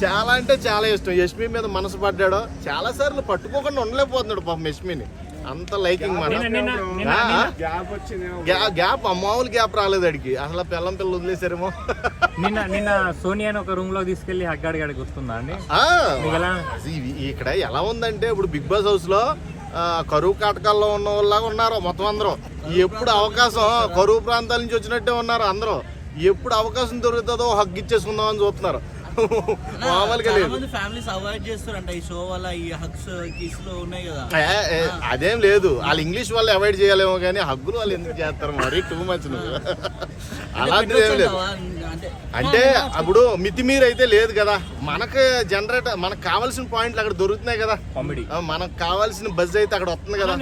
చాలా అంటే చాలా ఇష్టం. యష్మి మీద మనసు పడ్డాడు చాలా సార్లు పట్టుకోకుండా ఉండలేకపోతున్నాడు పాపం యష్మిని. అంత లైకింగ్ మన. గ్యాప్ మామూలు గ్యాప్ రాలేదు అడిగి అసలు పిల్లం పిల్లలు వదిలేసారేమో నిన్న నిన్న సోనియాని ఒక రూమ్లో తీసుకెళ్ళి హగ్గాడి గడి గుర్తుందా అండి? ఇక్కడ ఎలా ఉందంటే ఇప్పుడు బిగ్ బాస్ హౌస్లో ఆ, కరువు కాటకాల్లో ఉన్న వాళ్ళలాగా ఉన్నారు మొత్తం అందరూ. ఎప్పుడు అవకాశం కరువు ప్రాంతాల నుంచి వచ్చినట్టే ఉన్నారు అందరూ. ఎప్పుడు అవకాశం దొరుకుతుందో హగ్ ఇచ్చేసుకుందాం అని చూస్తున్నారు. మామూలుగా లేదు. ఫ్యామిలీస్ అవాయిడ్ చేస్తారంట ఈ షో వల్ల ఈ హగ్స్ కిస్లో ఉన్నాయి కదా. అదేం లేదు. వాళ్ళు ఇంగ్లీష్ వాళ్ళు అవాయిడ్ చేయాలేమో కానీ హగ్గులు వాళ్ళు ఎందుకు చేస్తారు? మరి టూ మచ్ నువ్వు. అలాంటిది ఏం లేదు? అంటే అప్పుడు మితిమీరి అయితే లేదు కదా. మనకు జనరేట్ మనకు కావాల్సిన పాయింట్లు అక్కడ దొరుకుతున్నాయి కదా. కామెడీ. మనకు కావాల్సిన బజ్ అయితే అక్కడ వస్తుంది కదా.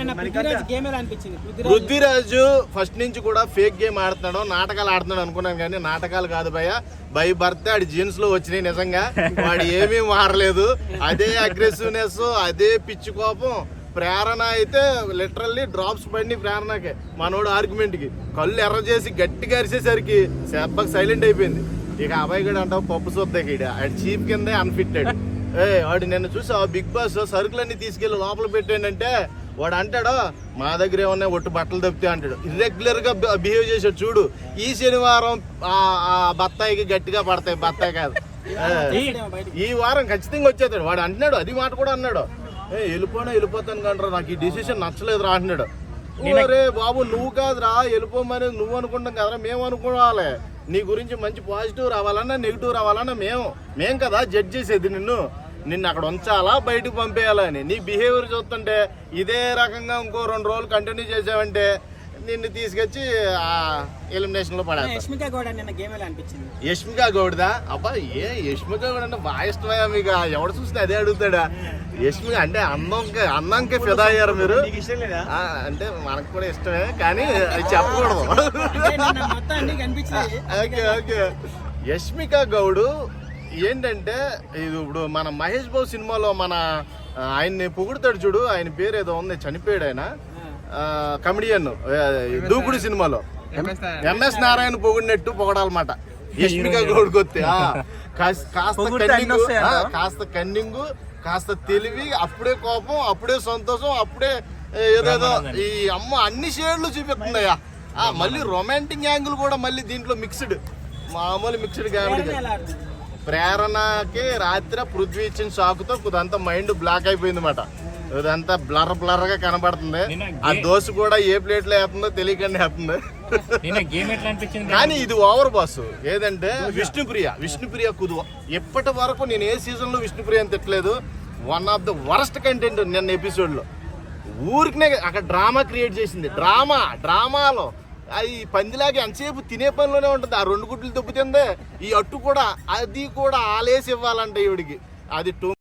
పృథ్వీరాజ్ ఫస్ట్ నుంచి కూడా ఫేక్ గేమ్ ఆడుతున్నాడు. నాటకాలు ఆడుతున్నాడు అనుకున్నాను కానీ నాటకాలు కాదు భయ బై బర్త్ ఆడి జీన్స్లో వచ్చినాయి నిజంగా. వాడు ఏమీ మారలేదు. అదే అగ్రెసివ్నెస్ అదే పిచ్చి కోపం. ప్రేరణ అయితే లిటరల్లీ డ్రాప్స్ పడినాయి ప్రేరణకి. మనోడు ఆర్గ్యుమెంట్కి కళ్ళు ఎర్ర చేసి గట్టిగా అరిసేసరికి సెబ్బకి సైలెంట్ అయిపోయింది. ఇక అబ్బాయి కూడా అంటావు పప్పు చూద్దాకి ఆడు చీప్ కిందే అన్ఫిట్టెడ్ ఏ వాడు నిన్న చూసా బిగ్ బాస్ సరుకులన్నీ తీసుకెళ్ళి లోపల పెట్టానంటే వాడు అంటాడు మా దగ్గర ఏమన్నా ఒట్టు బట్టలు తప్పితే అంటాడు. ఇర్రెగ్యులర్గా బిహేవ్ చేసాడు చూడు. ఈ శనివారం ఆ ఆ బత్తాయికి గట్టిగా పడతాయి బత్తాయి కాదు. ఈ వారం ఖచ్చితంగా వచ్చేస్తాడు. వాడు అంటున్నాడు అది మాట కూడా అన్నాడు. ఏ వెళ్ళిపోయినా వెళ్ళిపోతాను కంటారా నాకు ఈ డిసిషన్ నచ్చలేదు రా అంటున్నాడు రే బాబు నువ్వు కాదురా వెళ్ళిపోమని నువ్వు అనుకుంటాం కదరా మేము అనుకోవాలి. నీ గురించి మంచి పాజిటివ్ రావాలన్నా నెగిటివ్ రావాలన్నా మేము మేం కదా జడ్జ్ చేసేది నిన్ను. నిన్ను అక్కడ ఉంచాలా బయటకు పంపేయాలని నీ బిహేవియర్ చూస్తుంటే ఇదే రకంగా ఇంకో రెండు రోజులు కంటిన్యూ చేసావంటే నిన్ను తీసుకొచ్చి ఆ ఎలిమినేషన్లో పడేస్తా. యష్మిక గౌడ నిన్న గేమ్ ఎలా అనిపించింది? యష్మిక గౌడ్దా? అబ్బా ఏ యష్మిక గౌడ్ అంటే బాగా ఇష్టమయ్యా మీకు? ఎవడు చూస్తే అదే అడుగుతాడా? యష్మిక అంటే అందంకే అందంకే ఫిదా అయ్యారు మీరు. ఆ, అంటే మనకు కూడా ఇష్టమే కానీ అది చెప్పకూడదు. Okay okay. యష్మిక గౌడు ఏంటంటే ఇది ఇప్పుడు మన మహేష్ బాబు సినిమాలో మన ఆయన్ని పొగుడుతాడు చూడు ఆయన పేరు ఏదో ఉంది చనిపోయాడు ఆయన. కమెడియన్ దూకుడు సినిమాలో. ఎంఎస్ నారాయణ. పొగిడినట్టు పొగడాలన్నమాట. యష్మిక గౌడ్కి వస్తే ఆ, కాస్- కాస్త కన్నింగు? కాస్త కన్నింగు కాస్త తెలివి అప్పుడే కోపం అప్పుడే సంతోషం అప్పుడే ఏదేదో ఈ అమ్మ అన్ని షేడ్లు చూపిస్తుందయ్యా. ఆ, మళ్ళీ రొమాంటిక్ యాంగిల్ కూడా మళ్ళీ దీంట్లో మిక్స్డ్ మామూలు మిక్స్డ్ కామెడీ ప్రేరణకి రాత్రి పృథ్వీ ఇచ్చిన షాకుతో కొద్దంతా మైండ్ బ్లాక్ అయిపోయింది అనమాట ఇదంతా బ్లర్ బ్లర్గా కనబడుతుంది ఆ దోశ కూడా ఏ ప్లేట్లో వేస్తుందో. తెలియకుండా వేస్తుంది కానీ ఇది ఓవర్ బాస్. ఏదంటే విష్ణుప్రియ విష్ణుప్రియ కుదువ. ఎప్పటి వరకు నేను ఏ సీజన్లో విష్ణుప్రియ అని తిట్టలేదు. One of the worst content నిన్న ఎపిసోడ్లో. ఊరికనే అక్కడ డ్రామా క్రియేట్ చేసింది. డ్రామా డ్రామాలో. అది పందిలాగా ఎంతసేపు తినే పనిలోనే ఉంటుంది. ఆ రెండు గుడ్లు దెబ్బతిందే. ఈ అట్టు కూడా అది కూడా ఆలేసి ఇవ్వాలంటే ఈవిడికి. అది టూ